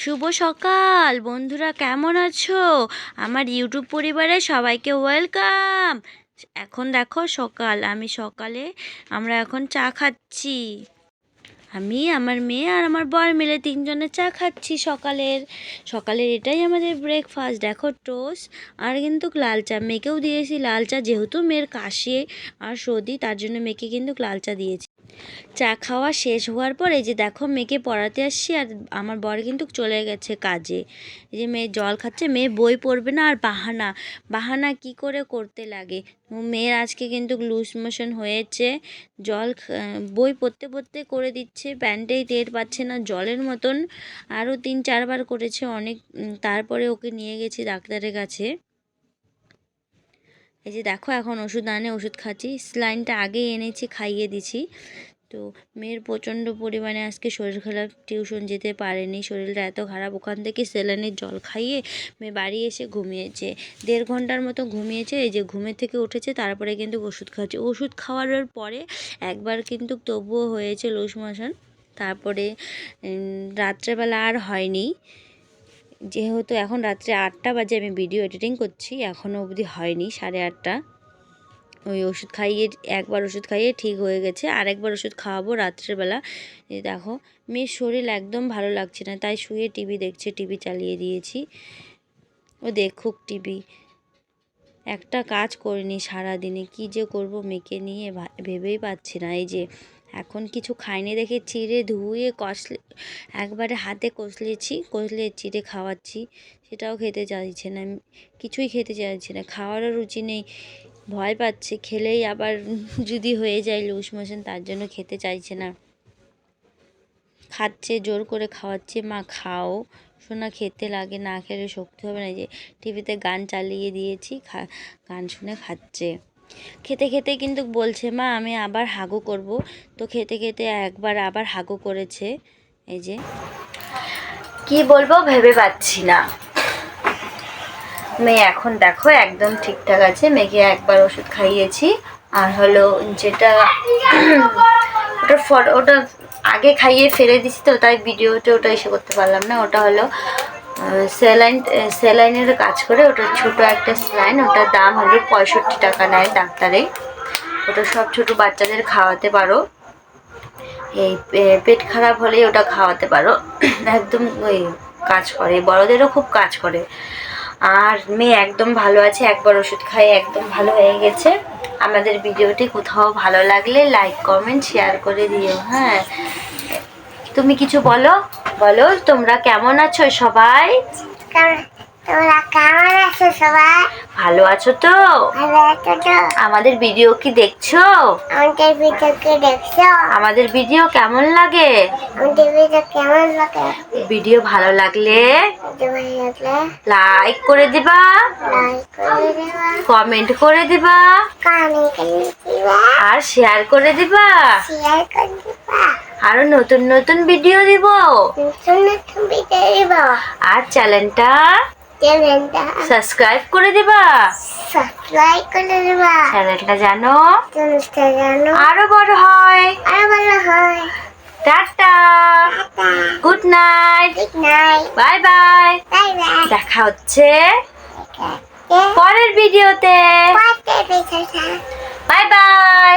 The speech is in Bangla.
শুভ সকাল। বন্ধুরা, কেমন আছো? আমার ইউটিউব পরিবারে সবাইকে ওয়েলকাম। এখন দেখো সকাল। আমি সকালে আমরা এখন চা খাচ্ছি। আমি, আমার মেয়ে আর আমার বর মিলে তিনজনে চা খাচ্ছি সকালের। সকালের এটাই আমাদের ব্রেকফাস্ট দেখো টোস্ট আর কিন্তু লাল চা। মেয়েকেও দিয়েছি লাল চা, যেহেতু মেয়ের কাশি আর সর্দি, তার জন্য মেয়েকে কিন্তু লাল চা দিয়েছি। চা খাওয়া শেষ হওয়ার পর যে দেখো মেয়েকে পড়াতে আসছি আর আমার বর কিন্তু চলে গেছে কাজে। যে মেয়ে জল খাচ্ছে, মেয়ে বই পড়বে না আর বাহানা। বাহানা কি করে করতে লাগে? মেয়ের আজকে কিন্তু লুজ মোশন হয়েছে। জল বই পড়তে পড়তে করে দিচ্ছে, প্যান্টেই টের পাচ্ছে না, জলের মতন। আরও তিন চারবার করেছে অনেক তারপরে ওকে নিয়ে গেছি ডাক্তারের কাছে। এই যে দেখো, এখন ওষুধ আনে, ওষুধ খাচ্ছি। স্লাইনটা আগে এনেছি, খাইয়ে দিছি। তো মেয়ের প্রচণ্ড পরিমাণে আজকে শরীর খারাপ, টিউশন যেতে পারেনি, শরীরটা এত খারাপ। ওখান থেকে স্যালাইনের জল খাইয়ে মেয়ে বাড়ি এসে ঘুমিয়েছে। দেড় ঘণ্টার মতো ঘুমিয়েছে, এই যে ঘুমের থেকে উঠেছে, তারপরে কিন্তু ওষুধ খাচ্ছে। ওষুধ খাওয়ার পরে একবার কিন্তু তবুও হয়েছে লুজ মোশন তারপরে রাত্রেবেলা আর হয়নি। যেহেতু এখন রাত্রে আটটা বাজে আমি ভিডিও এডিটিং করছি এখনও অবধি হয়নি সাড়ে আটটা। ওই ওষুধ খাইয়ে, একবার ওষুধ খাইয়ে ঠিক হয়ে গেছে, আরেকবার ওষুধ খাওয়াবো রাত্রেবেলা দেখো, মেয়ের শরীর একদম ভালো লাগছে না, তাই শুয়ে টিভি দেখছে, টিভি চালিয়ে দিয়েছি। ও দেখুক টিভি। একটা কাজ করিনি সারাদিনে, কি যে করব মেয়েকে নিয়ে ভেবেই পাচ্ছি না। এই যে এখন কিছু খাইনি, দেখে চিড়ে ধুয়ে কষলে, একবারে হাতে কষলেছি, কষলে চিড়ে খাওয়াচ্ছি, সেটাও খেতে চাইছে না কিছুই খেতে চাইছে না, খাওয়ারও রুচি নেই, ভয় পাচ্ছে, খেলেই আবার যদি হয়ে যায় লুজ মোশন, তার জন্য খেতে চাইছে না। খাচ্ছে, জোর করে খাওয়াচ্ছে, মা খাও শোনা খেতে লাগে, না খেলে শক্তি হবে না যে টিভিতে গান চালিয়ে দিয়েছি গান শুনে খাচ্ছে। খেতে খেতে কিন্তু বলছে, মা, আমি আবার হাগু করব। তো খেতে খেতে একবার আবার হাগু করেছে, এই যে। কি বলব, ভেবে পাচ্ছি না। মেয়ে, এখন দেখো একদম ঠিকঠাক আছে। মেয়েকে একবার ওষুধ খাইয়েছি। আর হলো যেটা ওটা ফটো ওটা আগে খাইয়ে ফেলে দিছি তো, তাই ভিডিওতে ওটা এসে করতে পারলাম না। ওটা হলো স্যালাইন স্যালাইনের কাজ করে ওটা ছোট একটা স্যালাইন, ওটার দাম হলো পঁয়ষট্টি টাকা নেয় ডাক্তারে। ওটা সব ছোট বাচ্চাদের খাওয়াতে পারো। এই পেট খারাপ হলে ওটা খাওয়াতে পারো। একদম ওই কাজ করে, বড়দেরও খুব কাজ করে। আর মেয়ে একদম ভালো আছে, একবার ওষুধ খাই, একদম ভালো হয়ে গেছে। আমাদের ভিডিওটি কোথাও ভালো লাগলে লাইক, কমেন্ট, শেয়ার করে দিও হ্যাঁ। তুমি কিছু বলো? বলো তোমরা কেমন আছো সবাই? তোমরা কেমন আছো সবাই? ভালো আছো তো? ভালো আছো তো? আমাদের ভিডিও কি দেখছ? আমাদের ভিডিওকে দেখছ? আমাদের ভিডিও কেমন লাগে? আমাদের ভিডিও কেমন লাগে? ভিডিও ভালো লাগলে ভিডিও ভালো লাগলে লাইক করে দিবা। লাইক করে দেবা। কমেন্ট করে দিবা। কমেন্ট করে দিবা। আর শেয়ার করে দিবা। শেয়ার করে দিবা। আরও নতুন নতুন ভিডিও দিব। নতুন নতুন ভিডিও দিব। আর চ্যানেলটা চ্যানেলটা সাবস্ক্রাইব করে দিবা। সাবস্ক্রাইব করে দিবা। চ্যানেলটা জানো? চ্যানেলটা জানো। আরও বড় হয়। আরও ভালো হয়। Ta ta. Good night good night bye bye bye bye দেখা হচ্ছে পরের ভিডিওতে বাই বাই